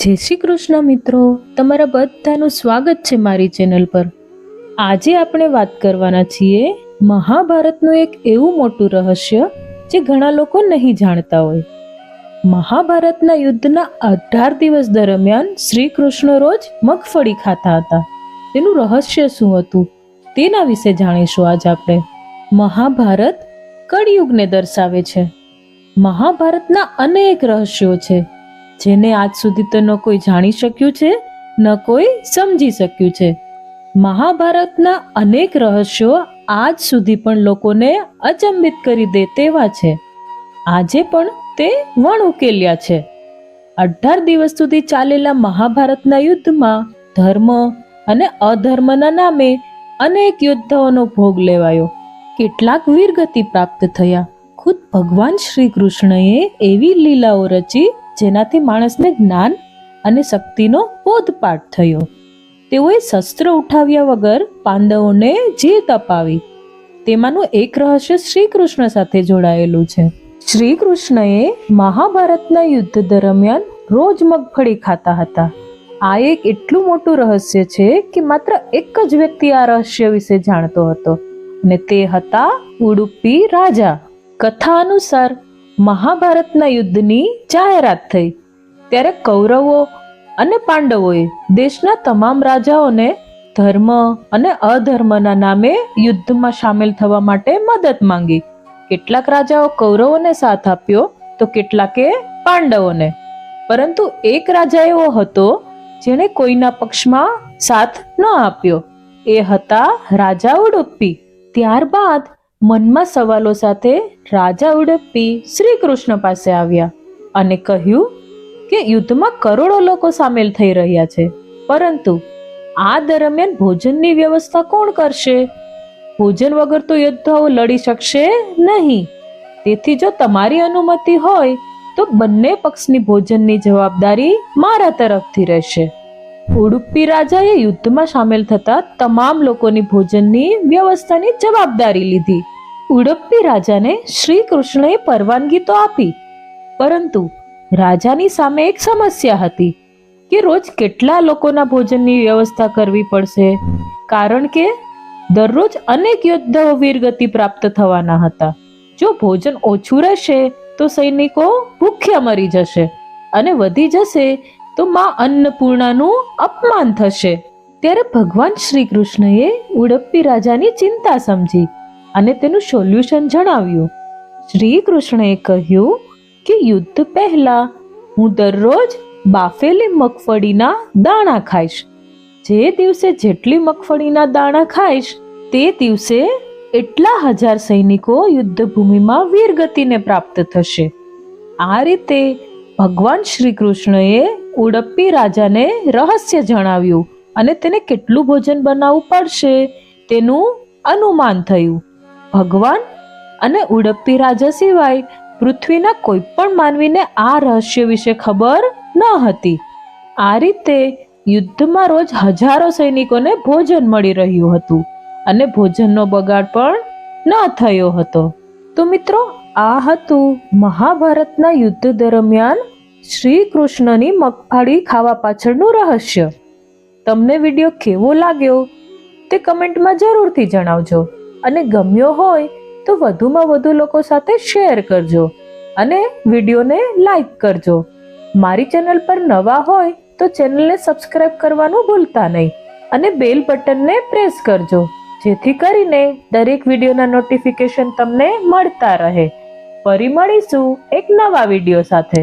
જય શ્રી કૃષ્ણ મિત્રો. તમારા બધાનું સ્વાગત છે મારી ચેનલ પર. આજે આપણે વાત કરવાના છીએ મહાભારતનું એક એવું મોટું રહસ્ય જે ઘણા લોકો નહીં જાણતા હોય. મહાભારતના યુદ્ધના અઢાર દિવસ દરમિયાન શ્રી કૃષ્ણ રોજ મગફળી ખાતા હતા. તેનું રહસ્ય શું હતું? તેના વિશે જાણીશું આજ આપણે. મહાભારત કળિયુગને દર્શાવે છે. મહાભારતના અનેક રહસ્યો છે. જેને આજ સુધી તો ન કોઈ જાણી શક્યું છે, ન કોઈ સમજી શક્યું છે. મહાભારતના અનેક રહસ્યો આજ સુધી પણ લોકોને અચંબિત કરી દે તેવા છે. આજે પણ તે વણ ઉકેલ્યા છે. અઢાર દિવસ સુધી ચાલેલા મહાભારતના યુદ્ધમાં ધર્મ અને અધર્મના નામે અનેક યોદ્ધાઓનો ભોગ લેવાયો. કેટલાક વીરગતિ પ્રાપ્ત થયા. ખુદ ભગવાન શ્રી કૃષ્ણએ એવી લીલાઓ રચી જેનાથી માણસને જ્ઞાન અને શક્તિનો બોધપાઠ થયો. તેઓએ શસ્ત્ર ઉઠાવ્યા વગર પાંડવોને જીત અપાવી તેમાંનું એક રહસ્ય શ્રી કૃષ્ણ સાથે જોડાયેલું છે. શ્રી કૃષ્ણએ મહાભારતના યુદ્ધ દરમિયાન રોજ મગફળી ખાતા હતા. આ એક એટલું મોટું રહસ્ય છે કે માત્ર એક જ વ્યક્તિ આ રહસ્ય વિશે જાણતો હતો અને તે હતા ઉડુપી રાજા. કથા અનુસાર મહાભારતના યુદ્ધની જાહેરાત થઈ. ત્યારે કૌરવો અને પાંડવોએ દેશના તમામ રાજાઓને ધર્મ અને અધર્મના નામે યુદ્ધમાં સામેલ થવા માટે મદદ માંગી. કેટલાક રાજાઓ કૌરવોને સાથ આપ્યો તો કેટલાકે પાંડવોને. પરંતુ એક રાજા એવો હતો જેણે કોઈના પક્ષમાં સાથ ન આપ્યો. એ હતા રાજા ઉડુપી. ત્યારબાદ મનમાં સવાલો સાથે રાજા ઉડપ્પી શ્રી કૃષ્ણ પાસે આવ્યા અને કહ્યું કે યુદ્ધમાં કરોડો લોકો સામેલ થઈ રહ્યા છે. પરંતુ આ દરમિયાન ભોજનની વ્યવસ્થા કોણ કરશે? ભોજન વગર તો યોદ્ધાઓ લડી શકશે નહીં. તેથી જો તમારી અનુમતિ હોય તો બંને પક્ષની ભોજનની જવાબદારી મારા તરફથી રહેશે. ઉડુપી રાજાએ યુદ્ધમાં સામેલ થતા તમામ લોકોની ભોજનની વ્યવસ્થાની જવાબદારી લીધી. ઉડપ્પી રાજાને શ્રી કૃષ્ણએ પરવાનગી તો આપી, પરંતુ રાજાની સામે એક સમસ્યા હતી કે રોજ કેટલા લોકોના ભોજનની વ્યવસ્થા કરવી પડશે, કારણ કે દરરોજ અનેક યોદ્ધાઓ વીરગતિ પ્રાપ્ત થવાના હતા. જો ભોજન ઓછું રહેશે, તો સૈનિકો ભૂખ્યા મરી જશે અને વધી જશે તો માં અન્નપૂર્ણાનું અપમાન થશે. ત્યારે ભગવાન શ્રી કૃષ્ણએ ઉડપ્પી રાજાની ચિંતા સમજી અને તેનું સોલ્યુશન જણાવ્યું. શ્રી કૃષ્ણએ કહ્યું કે યુદ્ધ પહેલા હું દરરોજ બાફેલી મગફળીના દાણા ખાઈશ. જે દિવસે જેટલી મગફળીના દાણા ખાઈશ, તે દિવસે એટલા હજાર સૈનિકો યુદ્ધભૂમિમાં વીરગતિને પ્રાપ્ત થશે. આ રીતે ભગવાન શ્રી કૃષ્ણએ ઉડપ્પી રાજાને રહસ્ય જણાવ્યું અને તેને કેટલું ભોજન બનાવવું પડશે તેનું અનુમાન થયું. ભગવાન અને ઉડપ્પી રાજા સિવાય પૃથ્વીના કોઈ પણ માનવીને આ રહસ્ય વિશે ખબર ન હતી. આ રીતે યુદ્ધમાં રોજ હજારો સૈનિકોને ભોજન મળી રહ્યું હતું અને ભોજનનો બગાડ પણ ન થયો હતો. તો મિત્રો, આ હતું મહાભારતના યુદ્ધ દરમિયાન શ્રી કૃષ્ણની મગફળી ખાવા પાછળનું રહસ્ય. તમને વીડિયો કેવો લાગ્યો? તે કમેન્ટમાં જરૂરથી જણાવજો. અને ગમ્યો હોય તો વધુમાં વધુ લોકો સાથે શેર કરજો. અને વિડીયોને લાઈક કરજો. મારી ચેનલ પર નવા હોય તો ચેનલને સબસ્ક્રાઇબ કરવાનું ભૂલતા નહીં. અને બેલ બટનને પ્રેસ કરજો. જેથી કરીને દરેક વિડીયોના નોટિફિકેશન તમને મળતા રહે. ફરી મળીશું એક નવા વીડિયો સાથે.